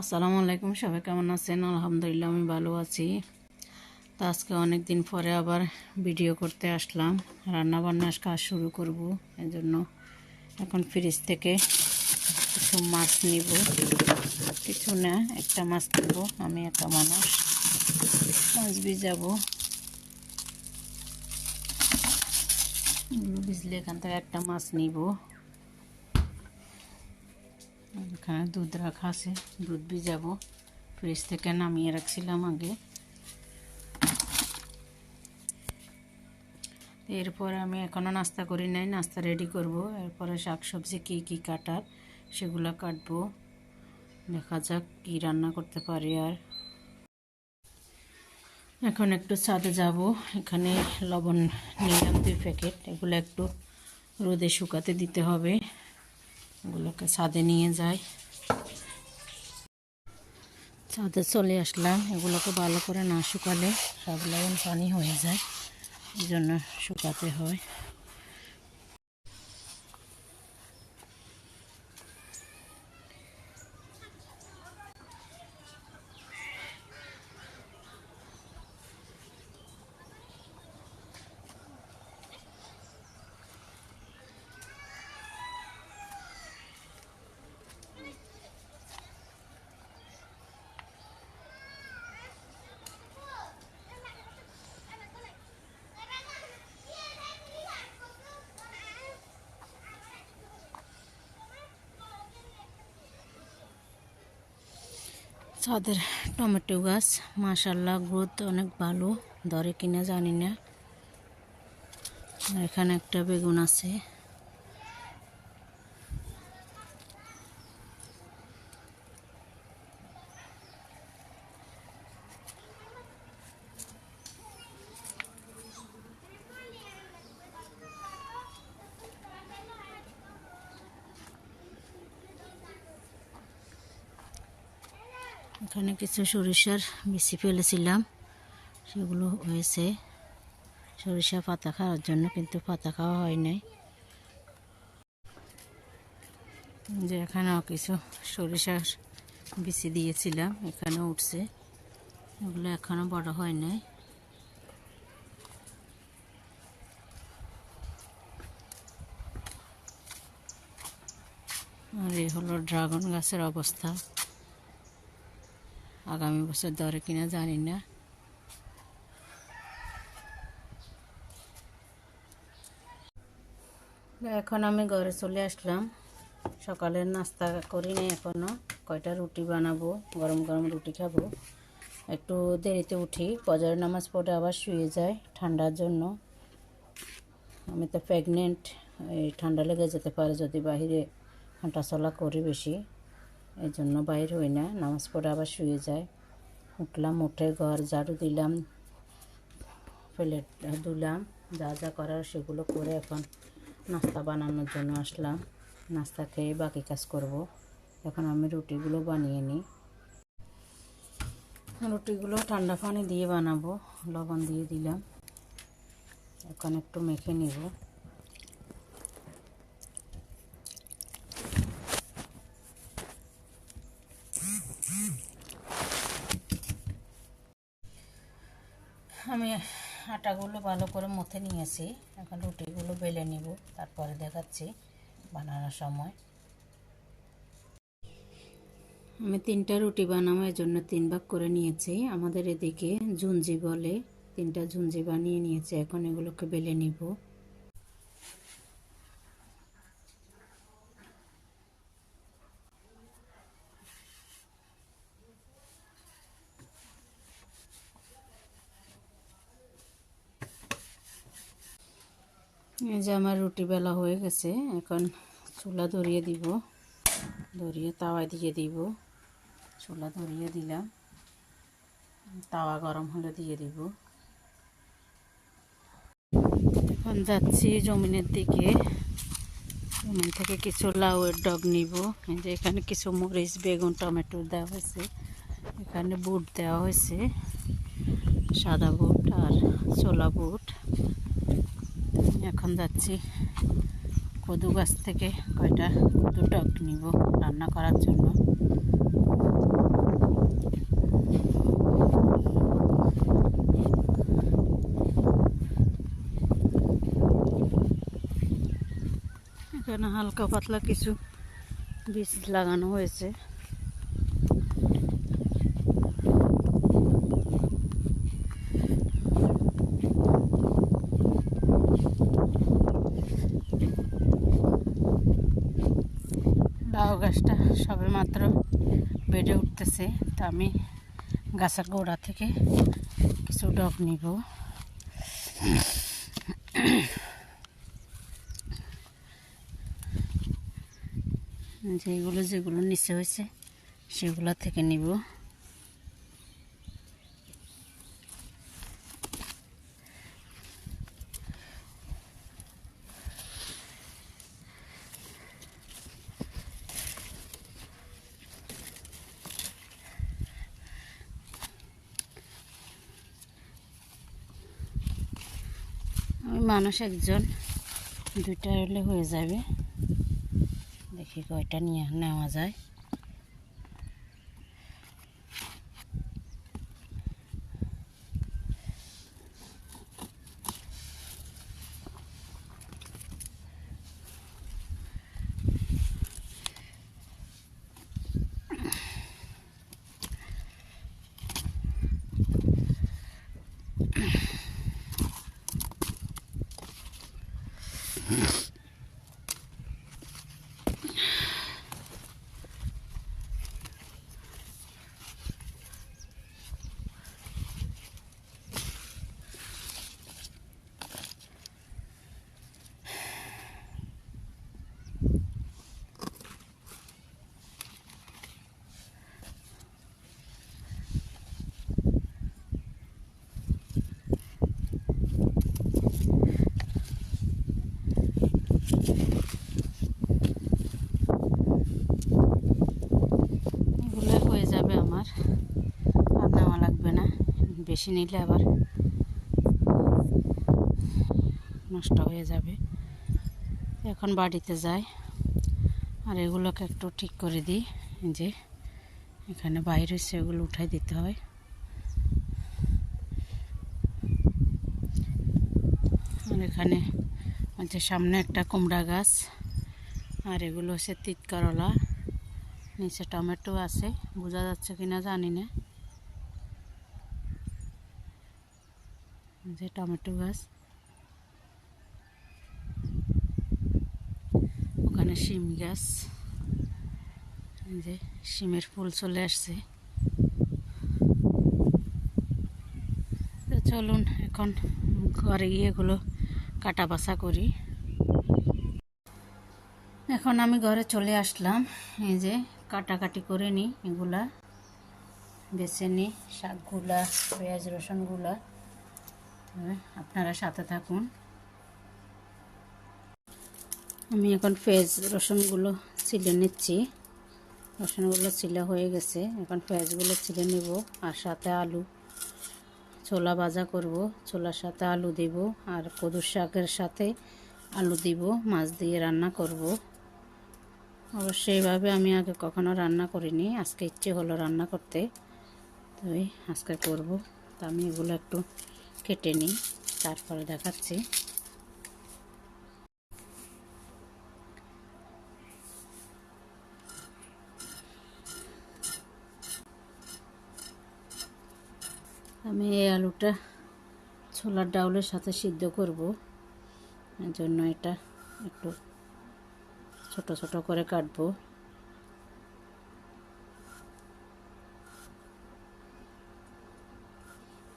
আসসালামু আলাইকুম, সবাই কেমন আছেন? আলহামদুলিল্লাহ, আমি ভালো আছি। তো আজকে অনেক দিন পরে আবার ভিডিও করতে আসলাম। রান্না বান্নার কাজ শুরু করব এই জন্য এখন ফ্রিজ থেকে কিছু মাছ নিব। কিছু না, একটা মাছ নেব, আমি একটা মানুষ। মাছ এগুলো ভিজলে এখান থেকে একটা মাছ নিব। এখানে দুধ রাখা আছে। দুধ ভিজাবো। ফ্রিজ থেকে নামিয়ে রাখছিলাম আগে। এরপর আমি এখনও নাস্তা করি নাই। নাস্তা রেডি করব। এরপরে শাক সবজি কী কী কাটার সেগুলো কাটবো। দেখা যাক কী রান্না করতে পারি আর। এখন একটু ছাদে যাব। এখানে লবণ নিলাম দুই প্যাকেট। এগুলো একটু রোদে শুকাতে দিতে হবে। এগুলোকে ছাদে নিয়ে যাই। ছাদে চলে আসলাম। এগুলোকে ভালো করে না শুকালে সব লবণ পানি হয়ে যায়। এই জন্য শুকাতে হয়। ছাদের টমেটো গাছ মাশাল্লাহ গ্রোথ অনেক ভালো। ধরে কিনা জানি না। এখানে একটা বেগুন আছে। এখানে কিছু সরিষার বেশি ফেলেছিলাম। সেগুলো হয়েছে। সরিষা পাতা খাওয়ার জন্য কিন্তু পাতা খাওয়া হয় নাই। যে এখানেও কিছু সরিষার বিচি দিয়েছিলাম এখানে উঠছে। এগুলো এখনও বড় হয় নাই। আর এই হলো ড্রাগন গাছের অবস্থা। আগামী বছর ধরে কিনা জানি না। এখন আমি ঘরে চলে আসলাম। সকালের নাস্তা করি নাই এখনও কয়টা রুটি বানাবো? গরম গরম রুটি খাব। একটু দেরিতে উঠি। বজারের নামাজ পড়ে আবার শুয়ে যায় ঠান্ডার জন্য। আমি তো প্রেগনেন্ট এই ঠান্ডা লেগে যেতে পারে যদি বাহিরে হাঁটা চলা করি বেশি। এই জন্য বাইর হই না, নামাজ পড়ে আবার শুয়ে যায় উঠলাম, উঠে ঘর ঝাড়ু দিলাম, প্লেট ধুলাম, যা যা করার সেগুলো করে এখন নাস্তা বানানোর জন্য আসলাম। নাস্তা খেয়ে বাকি কাজ করব। এখন আমি রুটিগুলো বানিয়ে নিই। রুটিগুলো ঠান্ডা পানি দিয়ে বানাবো, লবণ দিয়ে দিলাম। এখন একটু মেখে নিব আমি আটাগুলো ভালো করে মথে নিয়েছি। এখন রুটিগুলো বেলে নিব, তারপরে দেখাচ্ছি বানানোর সময়। আমি তিনটা রুটি বানাবো জন্য তিন ভাগ করে নিয়েছি। আমাদের এদিকে ঝুঞ্জি বলে তিনটা ঝুঞ্জি বানিয়ে নিয়েছি, এখন এগুলোকে বেলে নিব। এই যে আমার রুটি বেলা হয়ে গেছে, এখন চুলা ধরিয়ে দিব। ধরিয়ে তাওয়া দিয়ে দিব। চুলা ধরিয়ে দিলাম। তাওয়া গরম হলে দিয়ে দিব। এখন যাচ্ছি জমিনের দিকে। জমিন থেকে কিছু লাউয়ের ডগ নিব। এই যে এখানে কিছু মরিচ, বেগুন, টমেটো দেওয়া হয়েছে। এখানে বুট দেওয়া হয়েছে। সাদা বুট আর ছোলা বুট। এখন যাচ্ছি কদু গাছ থেকে কয়টা? কদু টক নিব রান্না করার জন্য। এখানে হালকা পাতলা কিছু বীজ লাগানো হয়েছে। গাছটা সবে মাত্র বেড়ে উঠতেছে। তো আমি গাছের গোড়া থেকে কিছু ডগ নিব। যেগুলো যেগুলো নিচে হয়েছে, সেগুলো থেকে নিব আমি মানুষ একজন দুইটা হলে হয়ে যাবে। দেখি কয়টা নিয়ে নেওয়া যায় এগুলো হয়ে যাবে আমার আর নেওয়া লাগবে না বেশি নিলে আবার নষ্ট হয়ে যাবে। এখন বাড়িতে যাই আর এগুলোকে একটু ঠিক করে দিই। যে এখানে বাইরে সেগুলো উঠাই দিতে হয়। আর এখানে হচ্ছে সামনে একটা কুমড়া গাছ আর এগুলো হচ্ছে তিত করলা নিচে টমেটো আছে। বোঝা যাচ্ছে কিনা জানি না। যে টমেটো গাছ। ওখানে শিম গাছ। যে শিমের ফুল চলে আসছে। তো চলুন এখন ঘরে গিয়ে এগুলো কাটা বাছা করি। এখন আমি ঘরে চলে আসলাম। এই যে কাটাকাটি করে নিই এগুলা। বেছে নিই শাকগুলা, পেঁয়াজ রসুনগুলা। আপনারা সাথে থাকুন। আমি এখন পেঁয়াজ, রসুনগুলো ছিলে নিচ্ছি। রসুনগুলো ছিলে হয়ে গেছে। এখন পেঁয়াজগুলো ছিলে নিব আর সাথে আলু। ছোলা ভাজা করব। ছোলার সাথে আলু দেব আর কদুর শাকের সাথে আলু দিব, মাছ দিয়ে রান্না করব। অবশ্যই এইভাবে আমি আগে কখনো রান্না করিনি। আজকে ইচ্ছে হলো রান্না করতে। তো আজকে করব। তো আমি এগুলো একটু কেটে নিই, তারপরে দেখাচ্ছি। আমি এই আলুটা ছোলার ডাউলের সাথে সিদ্ধ করব এর জন্য এটা একটু ছোট ছোট করে কাটবো।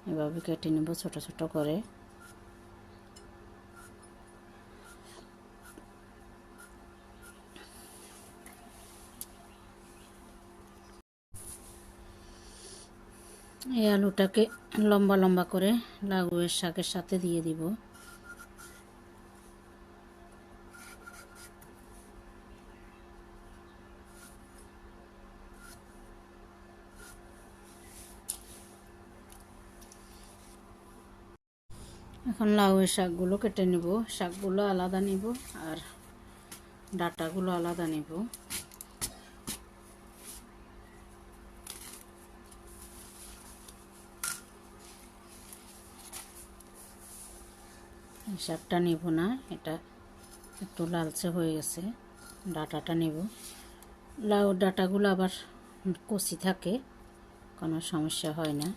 এভাবে কেটে নেব ছোটো ছোটো করে। এই আলুটাকে লম্বা লম্বা করে লাগুয়ের শাকের সাথে দিয়ে দিব। এখন লাউয়ের শাকগুলো কেটে নেব। শাকগুলো আলাদা নিব আর ডাটাগুলো আলাদা নেব। শাকটা নেব না, এটা একটু লালচে হয়ে গেছে, ডাটাটা নেব। লাউ ডাটাগুলো আবার কচি থাকে, কোনো সমস্যা হয় না।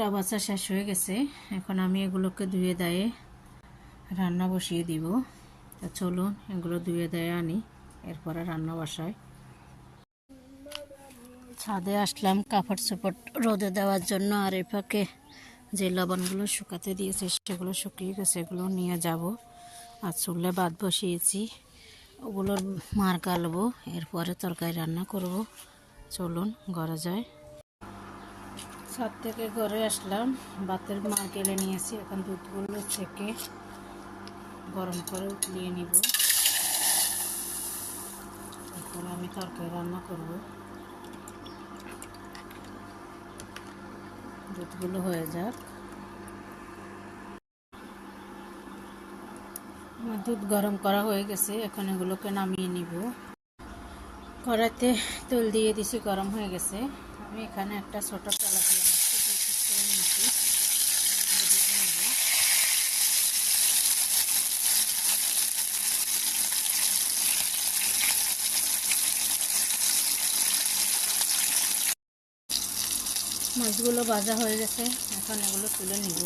আমার কুটা বাছা শেষ হয়ে গেছে। এখন আমি এগুলোকে ধুয়ে দেয়ে রান্না বসিয়ে দিব। তা চলুন, এগুলো ধুয়ে দেয়ে আনি, এরপরে রান্না বসাই। ছাদে আসলাম, কাপড় চোপড় রোদে দেওয়ার জন্য, আর এ ফাঁকে যে লবণগুলো শুকাতে দিয়েছে, সেগুলো শুকিয়ে গেছে, এগুলো নিয়ে যাব। আর চুলে বাদ বসিয়েছি, ওগুলোর মার গালবো, এরপরে তরকারি রান্না করব। চলুন, ঘরে যায় ছাদ থেকে ঘরে আসলাম। বাতের মা গেলে নিয়েছি এখন দুধগুলো থেকে গরম করে উতলিয়ে নিব। তারপরে আমি তরকারি রান্না করব। দুধগুলো হয়ে যাক। আমার দুধ গরম করা হয়ে গেছে। এখন এগুলোকে নামিয়ে নিব। কড়াইতে তেল দিয়ে দিছি, গরম হয়ে গেছে। আমি এখানে একটা ছোটো তেলাপিয়া মাছকে দুই পিস করে নিয়েছি ভেজে নেব। মাছগুলো ভাজা হয়ে গেছে। এখন এগুলো তুলে নিব।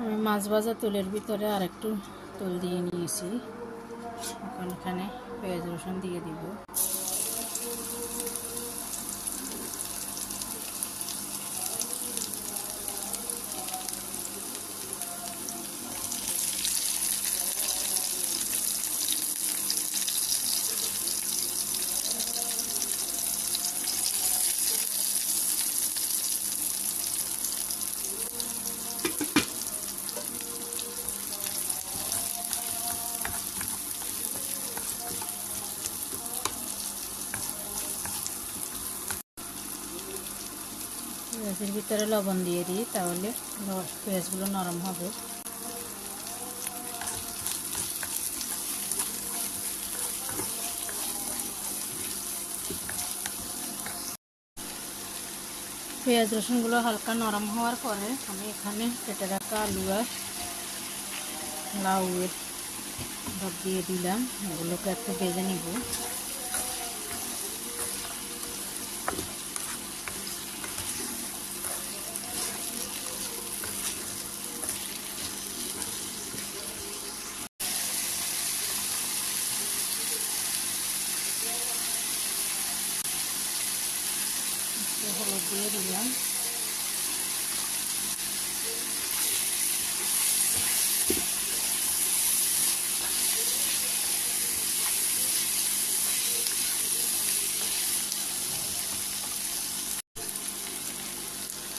আমি মাছ ভাজা তুলের ভিতরে আর একটু তুল দিয়ে নিয়েছি। এখন এখানে পেঁয়াজ রসুন দিয়ে দিব। ভিতরে লবণ দিয়ে দিই, তাহলে পেঁয়াজগুলো নরম হবে। পেঁয়াজ রসুনগুলো হালকা নরম হওয়ার পরে আমি এখানে কেটে রাখা আলু আর লাউ এর দিয়ে দিলাম। এগুলোকে একটু ভেজে নিব। একটু হলুদ দিয়ে দিলাম।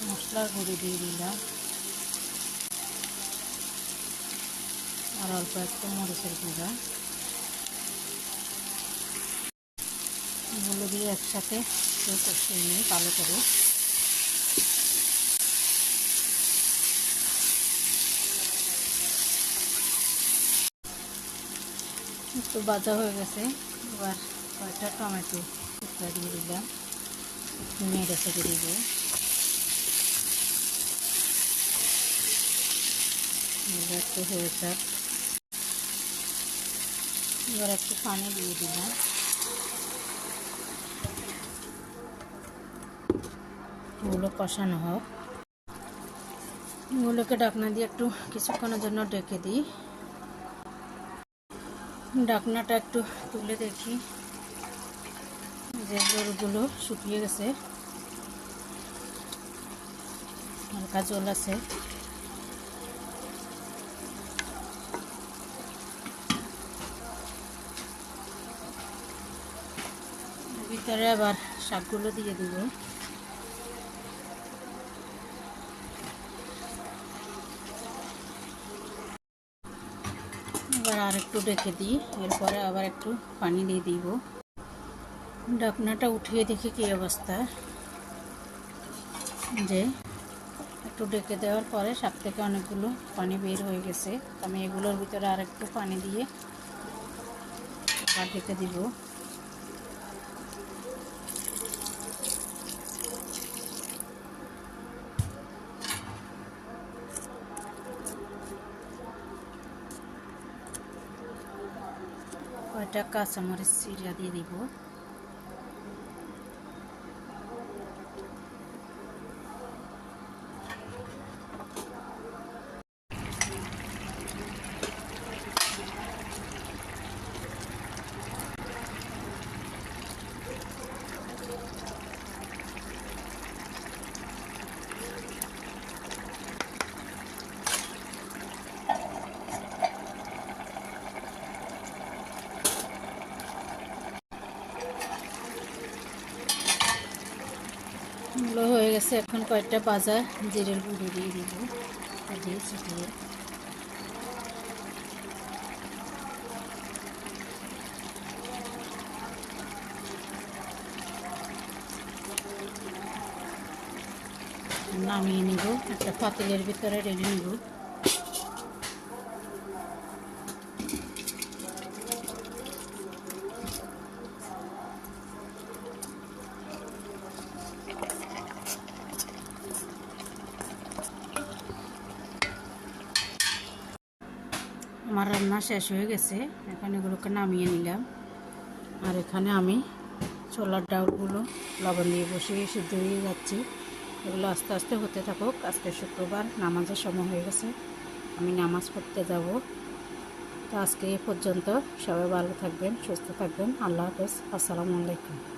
মশলার গুঁড়ি দিয়ে দিলাম। আর অল্প একটু মরিচের গুঁড়া এগুলো দিয়ে একসাথে কষিয়ে নিই ভালো করে। একটু ভাজা হয়ে গেছে। এবার কয়েকটা টমেটো টুকরা দিয়ে দিলাম। নেড়ে ছেড়ে দিব। একটু হয়ে যাক। এবার একটু পানি দিয়ে দিলাম। এগুলো কষানো হোক। এগুলোকে ডাকনা দিয়ে একটু কিছুক্ষণের জন্য ডেকে দিই। ডাকনাটা একটু তুলে দেখি। যে জলগুলো শুকিয়ে গেছে। হালকা জল আছে। ভিতরে আবার শাকগুলো দিয়ে দিব। আর একটু ডেকে দিই, এরপরে আবার একটু পানি দিয়ে দিব। ডাকনাটা উঠিয়ে দেখি কী অবস্থা। যে একটু ডেকে দেওয়ার পরে সাপ থেকে অনেকগুলো পানি বের হয়ে গেছে। আমি এগুলোর ভিতরে আর একটু পানি দিয়ে আবার ডেকে দিব। কয়টা কাঁচামরিচ চিরা দিয়ে দিব। এগুলো হয়ে গেছে, এখন কয়েকটা বাজা জিরের গুঁড়ো দিয়ে দিব দিয়ে ছুটিয়ে। নামিয়ে নিব, একটা পাতিলের ভিতরে রেডি নিব। আমার রান্না শেষ হয়ে গেছে। এখন এগুলোকে নামিয়ে নিলাম। আর এখানে আমি ছোলার ডাউলগুলো লবণ দিয়ে বসিয়ে সিদ্ধ হয়ে যাচ্ছি। এগুলো আস্তে আস্তে হতে থাকুক। আজকে শুক্রবার নামাজের সময় হয়ে গেছে। আমি নামাজ পড়তে যাব। তো আজকে এ পর্যন্ত সবাই ভালো থাকবেন, সুস্থ থাকবেন। আল্লাহ হাফেজ। আসসালামু আলাইকুম।